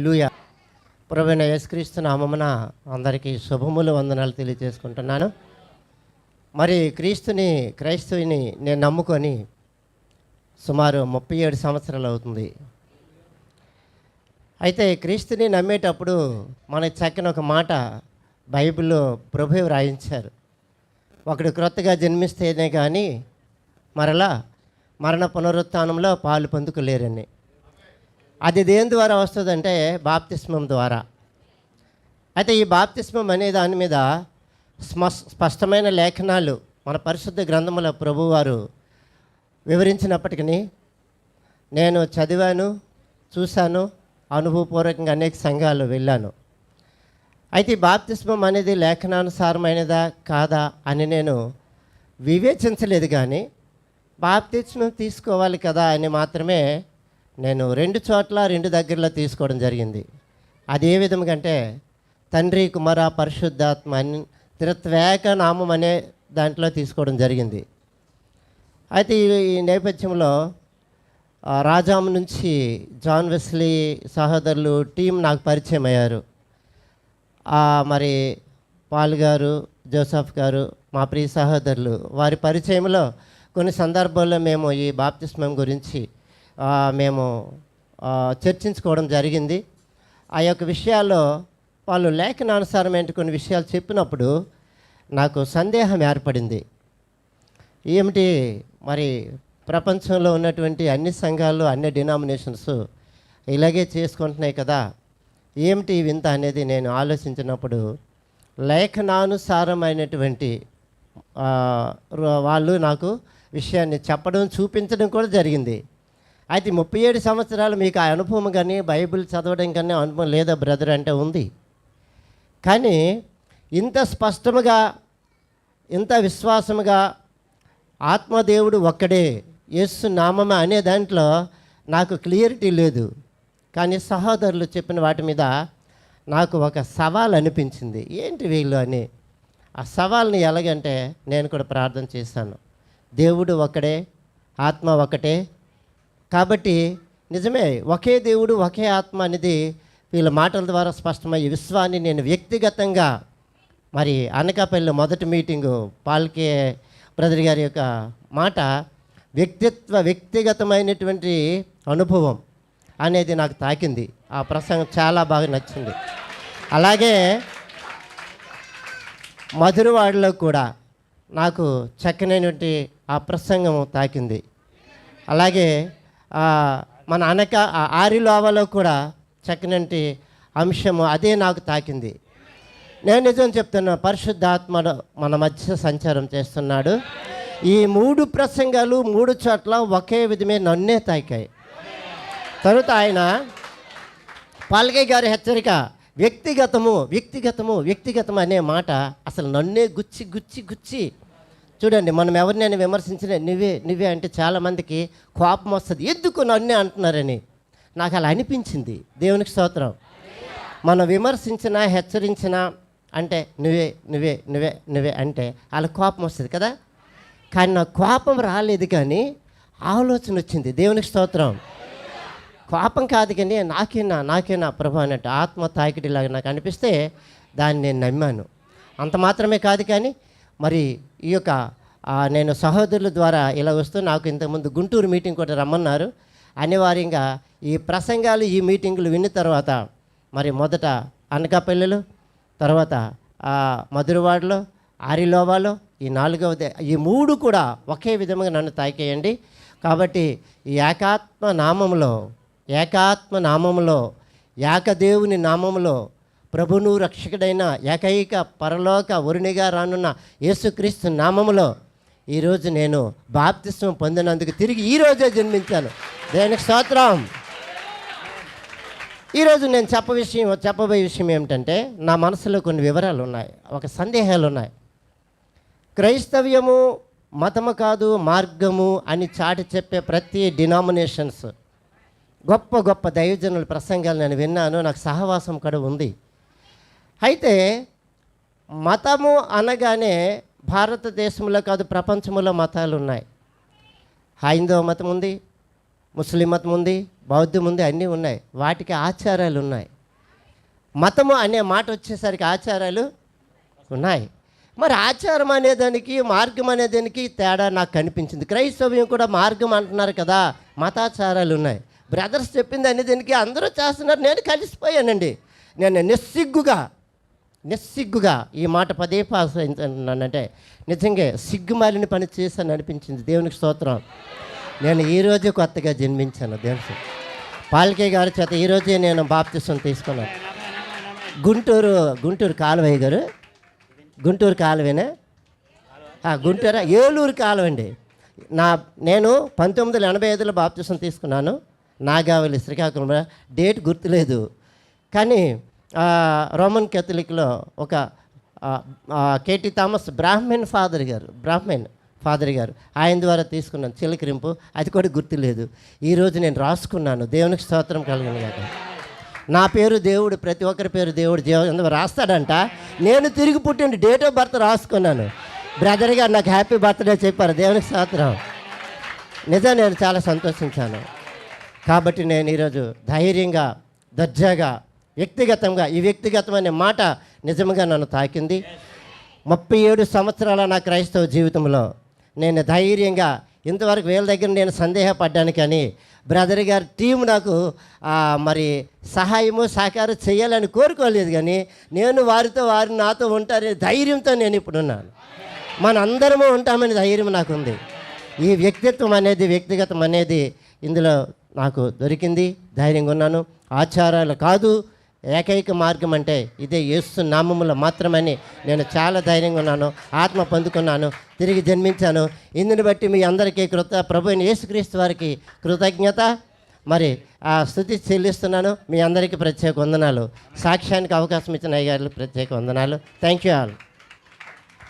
లూయ ప్రవీణ యేసుక్రీస్తు నామమున అందరికీ శుభములు వందనాలు తెలియజేసుకుంటున్నాను. మరి క్రీస్తుని క్రైస్తవుని నేను నమ్ముకొని సుమారు ముప్పై ఏడు సంవత్సరాలు అవుతుంది. అయితే క్రీస్తుని నమ్మేటప్పుడు మనకి చక్కని ఒక మాట బైబిల్లో ప్రభు రాయించారు ఒకడు క్రొత్తగా జన్మిస్తేనే కానీ మరలా మరణ పునరుత్నంలో పాలు పొందుకోలేరని. అది దేని ద్వారా వస్తుందంటే బాప్తిస్మం ద్వారా. అయితే ఈ బాప్తిస్మం అనే దాని మీద స్మ స్పష్టమైన లేఖనాలు మన పరిశుద్ధ గ్రంథముల ప్రభువారు వివరించినప్పటికీ నేను చదివాను చూశాను అనుభవపూర్వకంగా అనేక సంఘాలు వెళ్ళాను. అయితే ఈ బాప్తిస్మం అనేది లేఖనానుసారమైనదా కాదా అని నేను వివేచించలేదు కానీ బాప్తిస్మం తీసుకోవాలి కదా అని మాత్రమే నేను రెండు చోట్ల రెండు దగ్గరలో తీసుకోవడం జరిగింది. అది ఏ విధంగా అంటే తండ్రి కుమార పరిశుద్ధాత్మ అని త్రిత్వేక నామం అనే దాంట్లో తీసుకోవడం జరిగింది. అయితే ఈ- నేపథ్యంలో రాజాము రాజాం నుంచి జాన్ వెస్లీ సహోదరులు టీం నాకు పరిచయం అయ్యారు. ఆ, మరి పాల్ గారు జోసఫ్ గారు మా ప్రియ సహోదరులు వారి పరిచయంలో కొన్ని సందర్భాల్లో మేము ఈ బాప్తిస్మం గురించి మేము చర్చించుకోవడం జరిగింది. ఆ యొక్క విషయాల్లో వాళ్ళు లేఖనానుసారమైన కొన్ని విషయాలు చెప్పినప్పుడు నాకు సందేహం ఏర్పడింది. ఏమిటి మరి ప్రపంచంలో ఉన్నటువంటి అన్ని సంఘాలు అన్ని డినామినేషన్స్ ఇలాగే చేసుకుంటున్నాయి కదా. ఏమిటి వింత అనేది నేను ఆలోచించినప్పుడు లేఖనానుసారమైనటువంటి వాళ్ళు నాకు విషయాన్ని చెప్పడం చూపించడం కూడా జరిగింది. అయితే ముప్పై ఏడు సంవత్సరాలు మీకు ఆ అనుభవం కానీ బైబిల్ చదవడం కానీ అనుభవం లేదా బ్రదర్ అంటే ఉంది. కానీ ఇంత స్పష్టముగా ఇంత విశ్వాసముగా ఆత్మదేవుడు ఒక్కడే యేసు నామమే అనే దాంట్లో నాకు క్లియరిటీ లేదు. కానీ సహోదరులు చెప్పిన వాటి మీద నాకు ఒక సవాల్ అనిపించింది. ఏంటి వీళ్ళు అని? ఆ సవాల్ని ఎలాగంటే నేను కూడా ప్రార్థన చేశాను. దేవుడు ఒక్కడే ఆత్మ ఒకటే కాబట్టి నిజమే ఒకే దేవుడు ఒకే ఆత్మ అనేది వీళ్ళ మాటల ద్వారా స్పష్టమయ్యే విశ్వాన్ని నేను వ్యక్తిగతంగా మరి అనకాపల్లి మొదటి మీటింగు పాల్కే బ్రదర్ గారి యొక్క మాట వ్యక్తిత్వ వ్యక్తిగతమైనటువంటి అనుభవం అనేది నాకు తాకింది. ఆ ప్రసంగం చాలా బాగా నచ్చింది. అలాగే మధురవాడలో కూడా నాకు చక్కనైనటువంటి ఆ ప్రసంగం తాకింది. అలాగే మన అనక ఆరిలోవలో కూడా చక్కనంటి అంశము అదే నాకు తాకింది. నేను నిజం చెప్తున్నా పరిశుద్ధాత్మ మన మధ్య సంచారం చేస్తున్నాడు. ఈ మూడు ప్రసంగాలు మూడు చోట్ల ఒకే విధమే నన్నే తాకాయి. తరువాత ఆయన పాల్గయ్య గారి హెచ్చరిక వ్యక్తిగతము వ్యక్తిగతము వ్యక్తిగతం అనే మాట అసలు నన్నే గుచ్చి గుచ్చి గుచ్చి చూడండి మనం ఎవరినైనా విమర్శించిన నువ్వే నువ్వే అంటే చాలామందికి కోపం వస్తుంది. ఎందుకు నన్నే అంటున్నారని? నాకు అలా అనిపించింది. దేవునికి స్తోత్రం. మనం విమర్శించినా హెచ్చరించినా అంటే నువ్వే నువ్వే నువ్వే నువ్వే అంటే వాళ్ళ కోపం వస్తుంది కదా? కానీ నాకు కోపం రాలేదు కానీ ఆలోచన వచ్చింది. దేవునికి స్తోత్రం. కోపం కాదు కానీ నాకేనా నాకేనా ప్రభు అన్నట్టు ఆత్మ తాకిడిలాగా నాకు అనిపిస్తే దాన్ని నేను నమ్మాను. అంత మాత్రమే కాదు కానీ మరి ఈ యొక్క నేను సహోదరుల ద్వారా ఇలా వస్తూ నాకు ఇంతకుముందు గుంటూరు మీటింగ్ కూడా రమ్మన్నారు. అనివార్యంగా ఈ ప్రసంగాలు ఈ మీటింగులు విన్న తర్వాత మరి మొదట అనకాపల్లెలు తర్వాత మధురవాడలో ఆరిలోవాలో ఈ నాలుగవది ఈ మూడు కూడా ఒకే విధంగా నన్ను తాకేయండి. కాబట్టి ఈ ఏకాత్మ నామములో ఏకాత్మ నామములో ఏకదేవుని నామములో ప్రభును రక్షకుడైన ఏకైక పరలోక వరునిగా రానున్న యేసుక్రీస్తు నామములో ఈరోజు నేను బాప్తిస్వం పొందినందుకు తిరిగి ఈరోజే జన్మించాను. దేనికి స్తోత్రం. ఈరోజు నేను చెప్ప విషయం చెప్పబోయే విషయం ఏమిటంటే నా మనసులో కొన్ని వివరాలు ఉన్నాయి ఒక సందేహాలు ఉన్నాయి క్రైస్తవ్యము మతము కాదు మార్గము అని చాటి చెప్పే ప్రతి డినామినేషన్స్ గొప్ప గొప్ప దైవజనుల ప్రసంగాలు నేను విన్నాను నాకు సహవాసం కూడా ఉంది. అయితే మతము అనగానే భారతదేశంలో కాదు ప్రపంచంలో మతాలు ఉన్నాయి హైందవ మతం ఉంది ముస్లిం మతం ఉంది బౌద్ధం ఉంది అన్నీ ఉన్నాయి. వాటికి ఆచారాలు ఉన్నాయి. మతము అనే మాట వచ్చేసరికి ఆచారాలు ఉన్నాయి. మరి ఆచారం అనేదానికి మార్గం అనేదానికి తేడా నాకు కనిపించింది. క్రైస్తవ్యం కూడా మార్గం అంటున్నారు కదా మతాచారాలు ఉన్నాయి. బ్రదర్స్ చెప్పింది అనేదానికి అందరూ చేస్తున్నారు నేను కలిసిపోయానండి. నేను నిస్సిగ్గుగా నిస్సిగ్గుగా ఈ మాట పదే పాసంటే నిజంగా సిగ్గుమాలిన పని చేశాను అనిపించింది. దేవునికి స్తోత్రం. నేను ఈరోజు కొత్తగా జన్మించాను దేవుని పాల్కే గారి చేత ఈరోజే నేను బాప్తిసం తీసుకున్నాను. గుంటూరు గుంటూరు కాలువయ్య గారు. గుంటూరు కాలువేనా? గుంటూరు? ఏలూరు కాలువ అండి. నా నేను పంతొమ్మిది వందల ఎనభై ఐదులో బాప్తిసం తీసుకున్నాను. నాగావళి శ్రీకాకుళం. డేట్ గుర్తులేదు. కానీ రోమన్ కేథలిక్లో ఒక కేటీ థామస్ బ్రాహ్మణ్ ఫాదర్ గారు బ్రాహ్మణ్ ఫాదర్ గారు ఆయన ద్వారా తీసుకున్నాను చిలకరింపు అది కూడా గుర్తులేదు. ఈరోజు నేను రాసుకున్నాను. దేవునికి స్తోత్రం కలిగిన కాక నా పేరు దేవుడు ప్రతి ఒక్కరి పేరు దేవుడు జీవ రాస్తాడంట? నేను తిరిగి పుట్టిన డేట్ ఆఫ్ బర్త్ రాసుకున్నాను. బ్రదర్ గారు నాకు హ్యాపీ బర్త్డే చెప్పారు. దేవునికి స్తోత్రం. నిజం నేను చాలా సంతోషించాను. కాబట్టి నేను ఈరోజు ధైర్యంగా దర్జాగా వ్యక్తిగతంగా ఈ వ్యక్తిగతం అనే మాట నిజంగా నన్ను తాకింది. ముప్పై ఏడు సంవత్సరాల నా క్రైస్తవ జీవితంలో నేను ధైర్యంగా ఇంతవరకు వీళ్ళ దగ్గర నేను సందేహపడ్డాను కానీ బ్రదర్ గారి టీం నాకు మరి సహాయము సహకారం చేయాలని కోరుకోలేదు కానీ నేను వారితో వారు నాతో ఉంటారనే ధైర్యంతో నేను ఇప్పుడున్నాను. మన అందరము ఉంటామని ధైర్యం నాకు ఉంది ఈ వ్యక్తిత్వం అనేది వ్యక్తిగతం అనేది ఇందులో నాకు దొరికింది. ధైర్యంగా ఉన్నాను. ఆచారాలు కాదు. ఏకైక మార్గం అంటే ఇదే యేసు నామములో మాత్రమని నేను చాలా ధైర్యంగా ఉన్నాను ఆత్మ పొందుకున్నాను తిరిగి జన్మించాను. ఇందుని బట్టి మీ అందరికీ కృత ప్రభు యేసుక్రీస్తు వారికి కృతజ్ఞత. మరి ఆ స్థుతి చెల్లిస్తున్నాను. మీ అందరికీ ప్రత్యేక వందనాలు. సాక్ష్యానికి అవకాశం ఇచ్చిన అయ్యారు ప్రత్యేక వందనాలు. Thank you all